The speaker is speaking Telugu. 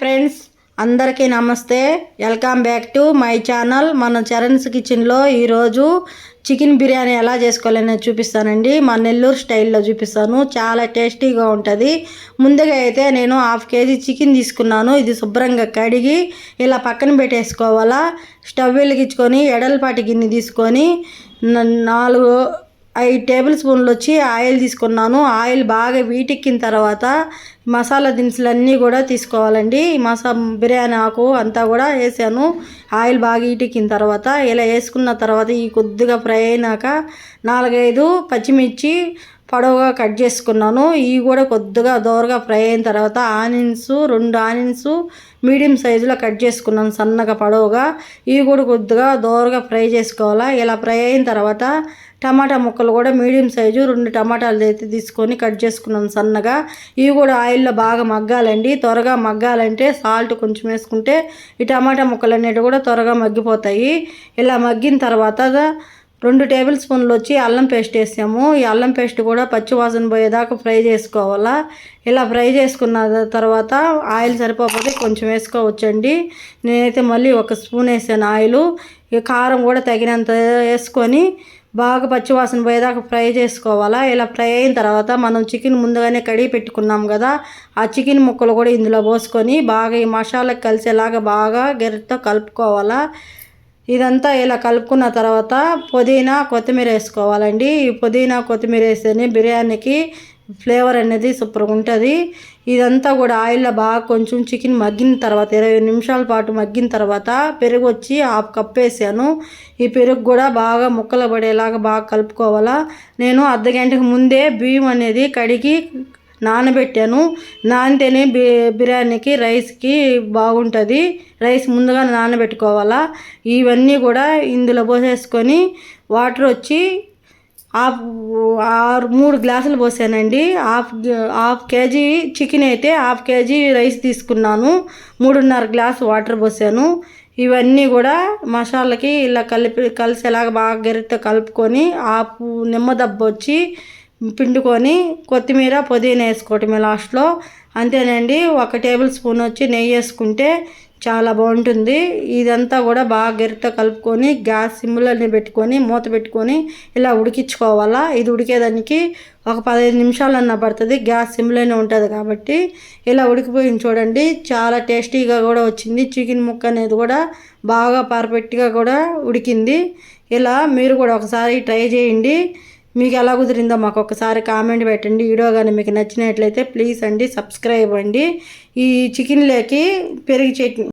ఫ్రెండ్స్ అందరికీ నమస్తే. Welcome back to my channel. మన చరణ్స్ కిచెన్లో ఈరోజు చికెన్ బిర్యానీ ఎలా చేసుకోవాలని చూపిస్తానండి. మా నెల్లూరు స్టైల్లో చూపిస్తాను. చాలా టేస్టీగా ఉంటుంది. ముందుగా అయితే నేను హాఫ్ కేజీ చికెన్ తీసుకున్నాను. ఇది శుభ్రంగా కడిగి ఇలా పక్కన పెట్టేసుకోవాలా. స్టవ్ వెలిగించుకొని ఎడలపాటి గిన్నె తీసుకొని నాలుగు ఐదు టేబుల్ స్పూన్లు వచ్చి ఆయిల్ తీసుకున్నాను. ఆయిల్ బాగా వీటెక్కిన తర్వాత మసాలా దినుసులన్నీ కూడా తీసుకోవాలండి. మసా బిర్యానీ ఆకు అంతా కూడా వేసాను. ఆయిల్ బాగా వీటెక్కిన తర్వాత ఇలా వేసుకున్న తర్వాత ఈ కొద్దిగా ఫ్రై అయినాక నాలుగైదు పచ్చిమిర్చి పొడవుగా కట్ చేసుకున్నాను. ఇవి కూడా కొద్దిగా దోరగా ఫ్రై అయిన తర్వాత ఆనియన్స్ రెండు ఆనియన్స్ మీడియం సైజులో కట్ చేసుకున్నాను సన్నగా పొడవుగా. ఇవి కూడా కొద్దిగా దోరగా ఫ్రై చేసుకోవాలా. ఇలా ఫ్రై అయిన తర్వాత టమాటా ముక్కలు కూడా మీడియం సైజు రెండు టమాటాలు అయితే తీసుకొని కట్ చేసుకున్నాను సన్నగా. ఇవి కూడా ఆయిల్లో బాగా మగ్గాలండి. త్వరగా మగ్గాలంటే సాల్ట్ కొంచెం వేసుకుంటే ఈ టమాటా ముక్కలు అనేవి కూడా త్వరగా మగ్గిపోతాయి. ఇలా మగ్గిన తర్వాత రెండు టేబుల్ స్పూన్లు వచ్చి అల్లం పేస్ట్ వేసాము. ఈ అల్లం పేస్ట్ కూడా పచ్చి వాసన పోయేదాకా ఫ్రై చేసుకోవాలా. ఇలా ఫ్రై చేసుకున్న తర్వాత ఆయిల్ సరిపోకపోతే కొంచెం వేసుకోవచ్చండి. నేనైతే మళ్ళీ ఒక స్పూన్ వేసాను ఆయిల్. ఈ కారం కూడా తగినంత వేసుకొని బాగా పచ్చివాసన పోయేదాకా ఫ్రై చేసుకోవాలా. ఇలా ఫ్రై అయిన తర్వాత మనం చికెన్ ముందుగానే కడిగి పెట్టుకున్నాం కదా ఆ చికెన్ ముక్కలు కూడా ఇందులో పోసుకొని బాగా ఈ మసాలాకి కలిసేలాగా బాగా గెరటితో కలుపుకోవాలా. ఇదంతా ఇలా కలుపుకున్న తర్వాత పుదీనా కొత్తిమీర వేసుకోవాలండి. ఈ పుదీనా కొత్తిమీర వేస్తేనే బిర్యానీకి ఫ్లేవర్ అనేది సూపర్గా ఉంటుంది. ఇదంతా కూడా ఆయిల్లో బాగా కొంచెం చికెన్ మగ్గిన తర్వాత ఇరవై నిమిషాల పాటు మగ్గిన తర్వాత పెరుగు వచ్చి హాఫ్ కప్ వేసాను. ఈ పెరుగు కూడా బాగా ముక్కలు పడేలాగా బాగా కలుపుకోవాలా. నేను అర్ధ గంటకు ముందే బియ్యం అనేది కడిగి నానబెట్టాను. నానితేనే బి బిర్యానీకి రైస్కి బాగుంటుంది. రైస్ ముందుగా నానబెట్టుకోవాలా. ఇవన్నీ కూడా ఇందులో పోసేసుకొని వాటర్ వచ్చి హాఫ్ ఆరు మూడు గ్లాసులు పోసానండి. హాఫ్ హాఫ్ కేజీ చికెన్ అయితే హాఫ్ కేజీ రైస్ తీసుకున్నాను. మూడున్నర గ్లాస్ వాటర్ పోసాను. ఇవన్నీ కూడా మసాలాకి ఇలా కలిపి కలిసేలాగా బాగా గరిటతో కలుపుకొని ఆపు నిమ్మదబ్బ వచ్చి పిండుకొని కొత్తిమీర పుదీనా వేసుకోవటమే లాస్ట్లో. అంతేనండి ఒక టేబుల్ స్పూన్ వచ్చి నెయ్యి వేసుకుంటే చాలా బాగుంటుంది. ఇదంతా కూడా బాగా గరిటతో కలుపుకొని గ్యాస్ సిమ్లని పెట్టుకొని మూత పెట్టుకొని ఇలా ఉడికించుకోవాలా. ఇది ఉడికేదానికి ఒక పదహైదు నిమిషాలన్నా పడుతుంది. గ్యాస్ సిమ్లోనే ఉంటుంది కాబట్టి ఇలా ఉడికిపోయింది చూడండి. చాలా టేస్టీగా కూడా వచ్చింది. చికెన్ ముక్క అనేది కూడా బాగా పర్ఫెక్ట్గా కూడా ఉడికింది. ఇలా మీరు కూడా ఒకసారి ట్రై చేయండి. మీకు ఎలా కుదిరిందో మాకు ఒకసారి కామెంట్ పెట్టండి. వీడియో కానీ మీకు నచ్చినట్లయితే ప్లీజ్ అండి సబ్స్క్రైబ్ అండి. ఈ చికెన్లోకి పెరుగు చట్నీ